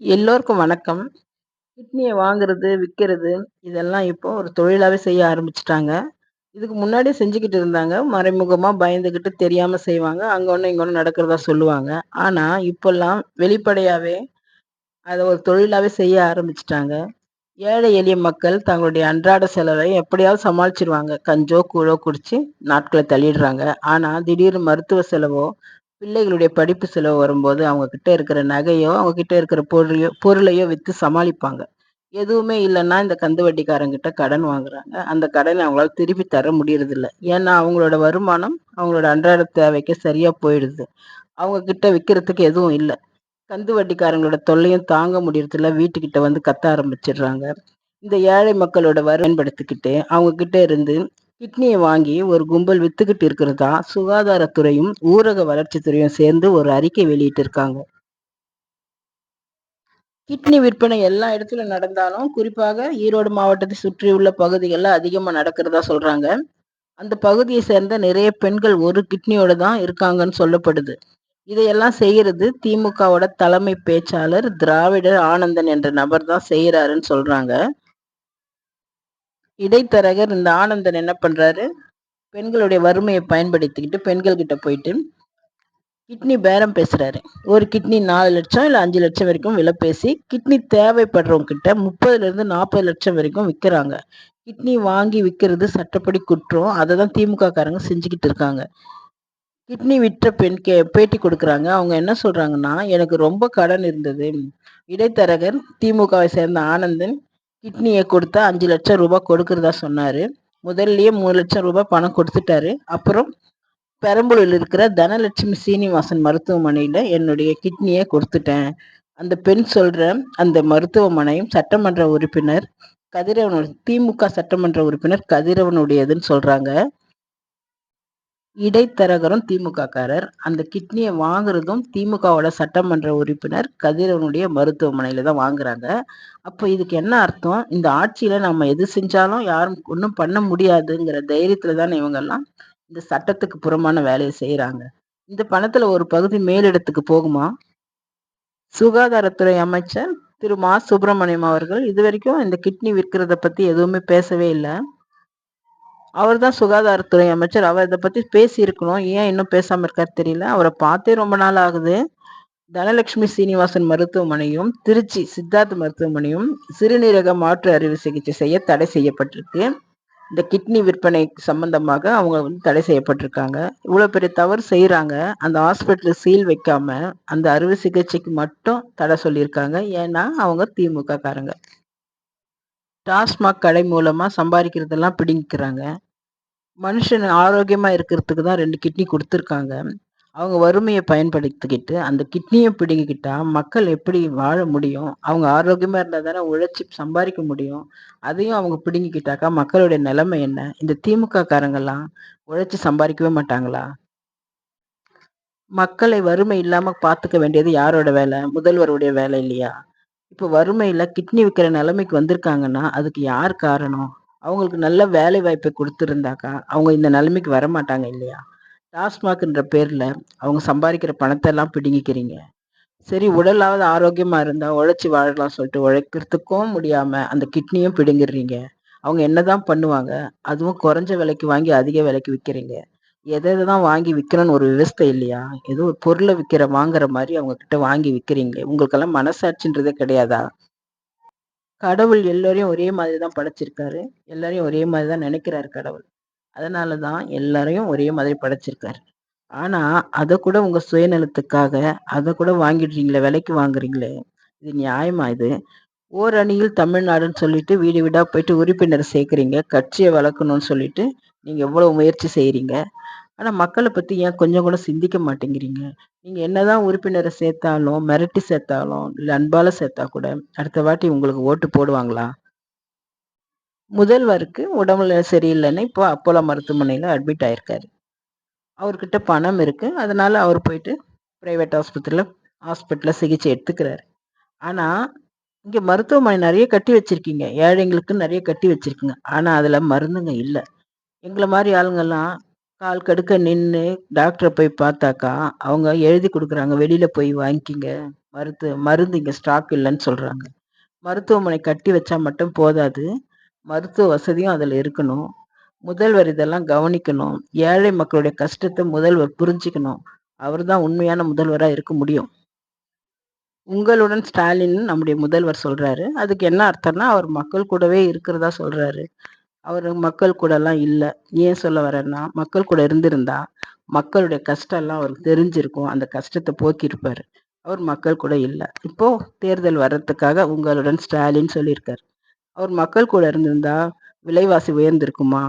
எல்லோருக்கும் வணக்கம். கிட்னியை வாங்குறது, விற்கிறது இதெல்லாம் இப்போ ஒரு தொழிலாகவே செய்ய ஆரம்பிச்சிட்டாங்க இதுக்கு முன்னாடியே செஞ்சுக்கிட்டு இருந்தாங்க. மறைமுகமாக பயந்துக்கிட்டு தெரியாமல் செய்வாங்க. அங்கே ஒன்று இங்கே ஒன்று நடக்கிறதா சொல்லுவாங்க. ஆனால் இப்போல்லாம் வெளிப்படையாகவே அதை ஒரு தொழிலாகவே செய்ய ஆரம்பிச்சிட்டாங்க ஏழை எளிய மக்கள் தங்களுடைய அன்றாட செலவை எப்படியாவது சமாளிச்சிருவாங்க கஞ்சோ, கூழோ குடிச்சு நாட்களை தள்ளிடுறாங்க. ஆனால் திடீர்னு மருத்துவ செலவோ, பிள்ளைகளுடைய படிப்பு செலவு வரும்போது, அவங்க கிட்ட இருக்கிற நகையோ, அவங்க கிட்ட இருக்கிற பொருளையோ பொருளையோ வித்து சமாளிப்பாங்க. எதுவுமே இல்லைன்னா இந்த கந்து வட்டிக்காரங்கிட்ட கடன் வாங்குறாங்க. அந்த கடனை அவங்களால திருப்பி தர முடியறதில்ல. ஏன்னா, அவங்களோட வருமானம் அவங்களோட அன்றாட தேவைக்கு சரியா போயிடுது. அவங்க கிட்ட விற்கிறதுக்கு எதுவும் இல்லை கந்து வட்டிக்காரங்களோட தொல்லையும் தாங்க முடியறதில்ல. வீட்டுக்கிட்ட வந்து கத்த ஆரம்பிச்சிடுறாங்க இந்த ஏழை மக்களோட வர பயன்படுத்திக்கிட்டு, அவங்க கிட்ட இருந்து கிட்னியை வாங்கி ஒரு கும்பல் வித்துக்கிட்டு இருக்கிறதா சுகாதாரத்துறையும், ஊரக வளர்ச்சித்துறையும் சேர்ந்து ஒரு அறிக்கை வெளியிட்டிருக்காங்க. கிட்னி விற்பனை எல்லா இடத்துல நடந்தாலும், குறிப்பாக ஈரோடு மாவட்டத்தை சுற்றியுள்ள பகுதிகளில் அதிகமாக நடக்கிறதா சொல்றாங்க. அந்த பகுதியை சேர்ந்த நிறைய பெண்கள் ஒரு கிட்னியோட தான் இருக்காங்கன்னு சொல்லப்படுது. இதையெல்லாம் செய்யறது திமுகவோட தலைமை பேச்சாளர் திராவிடர் ஆனந்தன் என்ற நபர் தான் செய்யறாருன்னு சொல்றாங்க. இடைத்தரகர் இந்த ஆனந்தன் என்ன பண்ணுறாரு பெண்களுடைய வறுமையை பயன்படுத்திக்கிட்டு பெண்கள்கிட்ட போயிட்டு கிட்னி பேரம் பேசுகிறாரு ஒரு கிட்னி நாலு லட்சம் இல்லை அஞ்சு லட்சம் வரைக்கும் விலை பேசி, கிட்னி தேவைப்படுறவங்க கிட்ட 30ல 40 லட்சம் வரைக்கும் விற்கிறாங்க கிட்னி வாங்கி விற்கிறது சட்டப்படி குற்றம். அதை தான் திமுக காரங்க செஞ்சுக்கிட்டு இருக்காங்க. கிட்னி விற்ற பெண் கே பேட்டி கொடுக்குறாங்க அவங்க என்ன சொல்கிறாங்கன்னா எனக்கு ரொம்ப கடன் இருந்தது. இடைத்தரகர் திமுகவை சேர்ந்த ஆனந்தன் கிட்னியை கொடுத்தா ரூ. 5 லட்சம் கொடுக்கறதா சொன்னாரு. முதல்லயே ரூ. 3 லட்சம் பணம் கொடுத்துட்டாரு. அப்புறம் பெரம்பலூரில் இருக்கிற தனலட்சுமி சீனிவாசன் மருத்துவமனையில என்னுடைய கிட்னியை கொடுத்துட்டேன். அந்த பெண் சொல்ற அந்த மருத்துவமனையும் சட்டமன்ற உறுப்பினர் கதிரவனுடைய திமுக சட்டமன்ற உறுப்பினர் கதிரவனுடையதுன்னு சொல்றாங்க. இடைத்தரகரும் திமுககாரர். அந்த கிட்னியை வாங்குறதும் திமுகவோட சட்டமன்ற உறுப்பினர் கதிரவனுடைய மருத்துவமனையில தான் வாங்குறாங்க. அப்போ இதுக்கு என்ன அர்த்தம்? இந்த ஆட்சியில நம்ம எது செஞ்சாலும் யாரும் ஒன்றும் பண்ண முடியாதுங்கிற தைரியத்துல தானே இவங்கெல்லாம் இந்த சட்டத்துக்கு புறமான வேலையை செய்கிறாங்க இந்த பணத்துல ஒரு பகுதி மேலிடத்துக்கு போகுமா? சுகாதாரத்துறை அமைச்சர் திரு மா. சுப்பிரமணியம் அவர்கள் இது வரைக்கும் இந்த கிட்னி விற்கிறத பத்தி எதுவுமே பேசவே இல்லை அவர் தான் சுகாதாரத்துறை அமைச்சர். அவர் இதை பத்தி பேசியிருக்கணும். ஏன் இன்னும் பேசாம இருக்காரு தெரியல. அவரை பார்த்தே ரொம்ப நாள் ஆகுது. தனலட்சுமி சீனிவாசன் மருத்துவமனையும், திருச்சி சித்தார்த் மருத்துவமனையும் சிறுநீரக மாற்று அறுவை சிகிச்சை செய்ய தடை செய்யப்பட்டிருக்கு. இந்த கிட்னி விற்பனை சம்பந்தமாக அவங்க வந்து தடை செய்யப்பட்டிருக்காங்க. இவ்வளோ பெரிய தவறு செய்கிறாங்க அந்த ஹாஸ்பிட்டல் சீல் வைக்காம, அந்த அறுவை சிகிச்சைக்கு மட்டும் தடை சொல்லியிருக்காங்க. ஏன்னா, அவங்க திமுக காரங்க. டாஸ்மாக் கடை மூலமா சம்பாதிக்கிறதெல்லாம் பிடிங்கிக்கிறாங்க மனுஷன் ஆரோக்கியமா இருக்கிறதுக்கு தான் ரெண்டு கிட்னி கொடுத்துருக்காங்க அவங்க வறுமையை பயன்படுத்திக்கிட்டு, அந்த கிட்னியை பிடிங்கிக்கிட்டா மக்கள் எப்படி வாழ முடியும்? அவங்க ஆரோக்கியமா இருந்தா தானே உழைச்சி சம்பாதிக்க முடியும். அதையும் அவங்க பிடுங்கிக்கிட்டாக்கா மக்களுடைய நிலைமை என்ன? இந்த திமுக காரங்கலாம் உழைச்சி சம்பாதிக்கவே மாட்டாங்களா? மக்களை வறுமை இல்லாம பார்த்துக்க வேண்டியது யாரோட வேலை? முதல்வருடைய வேலை இல்லையா? இப்போ வறுமையில கிட்னி விற்கிற நிலைமைக்கு வந்திருக்காங்கன்னா, அதுக்கு யார் காரணம்? அவங்களுக்கு நல்ல வேலை வாய்ப்பை கொடுத்துருந்தாக்கா அவங்க இந்த நிலைமைக்கு வரமாட்டாங்க இல்லையா? டாஸ்மாக்ன்ற பேரில் அவங்க சம்பாதிக்கிற பணத்தை எல்லாம் பிடுங்கிக்கிறீங்க. சரி உடலாவது ஆரோக்கியமாக இருந்தால் உழைச்சி வாழலாம் சொல்லிட்டு உழைக்கிறதுக்கும் முடியாமல் அந்த கிட்னியும் பிடுங்கிடுறீங்க. அவங்க என்னதான் பண்ணுவாங்க? அதுவும் குறைஞ்ச விலைக்கு வாங்கி அதிக விலைக்கு விற்கிறீங்க எதை எதை தான் வாங்கி விற்கணும்னு ஒரு விவஸ்தை இல்லையா? ஏதோ ஒரு பொருளை விற்கிற வாங்குற மாதிரி அவங்க கிட்ட வாங்கி விற்கிறீங்க உங்களுக்கெல்லாம் மனசாட்சின்றதே கிடையாதா? கடவுள் எல்லோரையும் ஒரே மாதிரி தான் படைச்சிருக்காரு. எல்லாரையும் ஒரே மாதிரி தான் நினைக்கிறாரு கடவுள். அதனால தான் எல்லாரையும் ஒரே மாதிரி படைச்சிருக்காரு. ஆனா, அதை கூட உங்க சுயநலத்துக்காக அதை கூட வாங்கிடுறீங்களே! விலைக்கு வாங்குறீங்களே! இது நியாயமா இது? ஓரணியில் தமிழ்நாடுன்னு சொல்லிட்டு வீடு வீடா போயிட்டு உறுப்பினர் சேர்க்குறீங்க கட்சியை வளர்க்கணும்னு சொல்லிட்டு நீங்க எவ்வளவு முயற்சி செய்கிறீங்க ஆனா, மக்களை பத்தி ஏன் கொஞ்சம் கூட சிந்திக்க மாட்டேங்கிறீங்க? நீங்க என்னதான் உறுப்பினரை சேர்த்தாலும், மிரட்டி சேர்த்தாலும், இல்லை அன்பால சேர்த்தா கூட அடுத்த வாட்டி உங்களுக்கு ஓட்டு போடுவாங்களா? முதல்வருக்கு உடம்புல சரியில்லைன்னு இப்போ அப்போலோ மருத்துவமனையில் அட்மிட் ஆயிருக்காரு. அவர்கிட்ட பணம் இருக்கு. அதனால அவர் போயிட்டு பிரைவேட் ஆஸ்பத்திரியில் ஹாஸ்பிட்டலில் சிகிச்சை எடுத்துக்கிறாரு. ஆனால் இங்கே மருத்துவமனை நிறைய கட்டி வச்சிருக்கீங்க. ஏழைங்களுக்கு நிறைய கட்டி வச்சிருக்கீங்க. ஆனால் அதில் மருந்துங்க இல்லை எங்களை மாதிரி ஆளுங்கெல்லாம் கால் கடுக்க நின்று டாக்டரை போய் பார்த்தாக்கா அவங்க எழுதி கொடுக்குறாங்க வெளியில் போய் வாங்கிக்கிங்க. மருத்து மருந்து இங்கே ஸ்டாக் இல்லைன்னு சொல்கிறாங்க மருத்துவமனை கட்டி வச்சா மட்டும் போதாது. மருத்துவ வசதியும் அதில் இருக்கணும். முதல்வர் இதெல்லாம் கவனிக்கணும். ஏழை மக்களுடைய கஷ்டத்தை முதல்வர் புரிஞ்சுக்கணும். அவர் தான் உண்மையான முதல்வராக இருக்க முடியும். உங்களுடன் ஸ்டாலின் நம்முடைய முதல்வர் சொல்கிறாரு அதுக்கு என்ன அர்த்தம்னா அவர் மக்கள் கூடவே இருக்கிறதா சொல்கிறாரு அவர் மக்கள் கூடலாம் இல்லை. ஏன் சொல்ல வரேன்னா மக்கள் கூட இருந்திருந்தா மக்களுடைய கஷ்டம்லாம் அவருக்கு தெரிஞ்சிருக்கும். அந்த கஷ்டத்தை போக்கியிருப்பார். அவர் மக்கள் கூட இல்லை. இப்போ தேர்தல் வர்றதுக்காக உங்களுடன் ஸ்டாலின் சொல்லியிருக்கார். அவர் மக்கள் கூட இருந்திருந்தா விலைவாசி உயர்ந்திருக்குமா?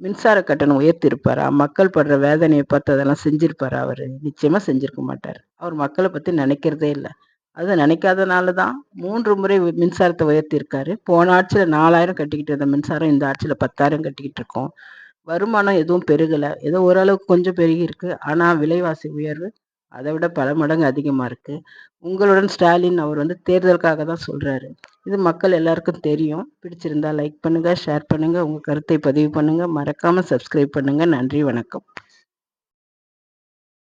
மின்சார கட்டணம் உயர்த்திருப்பாரா? மக்கள் படுற வேதனையை பார்த்து அதெல்லாம் செஞ்சிருப்பாரா அவர்? நிச்சயமா செஞ்சிருக்க மாட்டார். அவர் மக்களை பத்தி நினைக்கிறதே இல்லை. அதை நினைக்காதனால தான் மூன்று முறை மின்சாரத்தை உயர்த்தியிருக்காரு. போன ஆட்சியில் நாலாயிரம் கட்டிக்கிட்டு இருந்த மின்சாரம் இந்த ஆட்சியில் பத்தாயிரம் கட்டிக்கிட்டு இருக்கோம். வருமானம் எதுவும் பெருகலை. ஏதோ ஓரளவுக்கு கொஞ்சம் பெருகி இருக்கு. ஆனால் விலைவாசி உயர்வு அதை விட பல மடங்கு அதிகமாக இருக்கு. உங்களுடன் ஸ்டாலின் அவர் வந்து தேர்தலுக்காக தான் சொல்கிறாரு இது மக்கள் எல்லாருக்கும் தெரியும். பிடிச்சிருந்தா லைக் பண்ணுங்கள் ஷேர் பண்ணுங்கள் உங்கள் கருத்தை பதிவு பண்ணுங்கள் மறக்காமல் சப்ஸ்கிரைப் பண்ணுங்கள் நன்றி வணக்கம்.